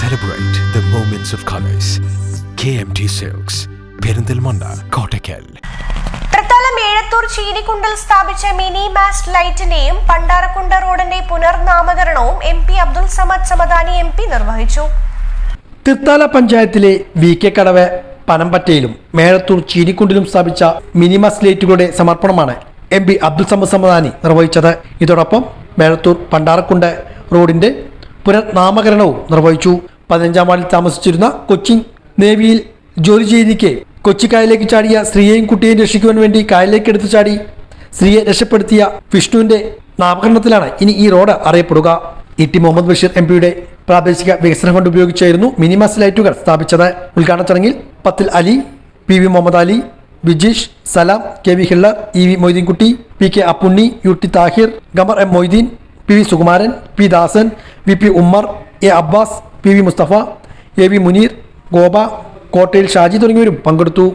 Celebrate of colours K M T silks Perinthalmanna Kottakkal Thrithala Ezhathur ചീനിക്കുണ്ടിൽ സ്ഥാപിച്ച mini mast ലൈറ്റിന്റെയും പണ്ടാരക്കുണ്ട് റോഡിന്റെ പുനർനാമകരണവും M P Abdul Samad Samadani M P നിർവഹിച്ചു. തൃത്താല പഞ്ചായത്തിലെ V K Kadavu പനമ്പറ്റയിലും മേഴത്തൂർ ചീനിക്കുണ്ടിലും സ്ഥാപിച്ച മിനിമസ് ലൈറ്റുകളുടെ സമർപ്പണമാണ് എം പി അബ്ദുൽ സമദ് സമദാനി നിർവഹിച്ചത്. ഇതോടൊപ്പം മേഴത്തൂർ പണ്ടാറക്കുണ്ട് റോഡിന്റെ പുനർനാമകരണവും നിർവഹിച്ചു. പതിനഞ്ചാം വാർഡിൽ താമസിച്ചിരുന്ന കൊച്ചിൻ നേവിയിൽ ജോലി ചെയ്തിരിക്കെ കൊച്ചിക്കായലേക്ക് ചാടിയ സ്ത്രീയെയും കുട്ടിയെയും രക്ഷിക്കുവാൻ വേണ്ടി കായലിലേക്ക് എടുത്തു ചാടി സ്ത്രീയെ രക്ഷപ്പെടുത്തിയ വിഷ്ണുവിന്റെ നാമകരണത്തിലാണ് ഇനി ഈ road അറിയപ്പെടുക. E T Muhammad Basheer M പിയുടെ പ്രാദേശിക വികസന ഫണ്ട് ഉപയോഗിച്ചായിരുന്നു മിനിമസ് ലൈറ്റുകൾ സ്ഥാപിച്ചത്. ഉദ്ഘാടന ചടങ്ങിൽ പത്തിൽ Ali P V Muhammad Ali Bijeesh Salam K V Hillar E V Moideenkutty P K Appunni U T Thahir Gamar M Moideen P V Sukumaran P Dasan V P Ummer A Abbas P V Musthafa A V Muneer ഗോപ Kottayil Shaji തുടങ്ങിയവരും പങ്കെടുത്തു.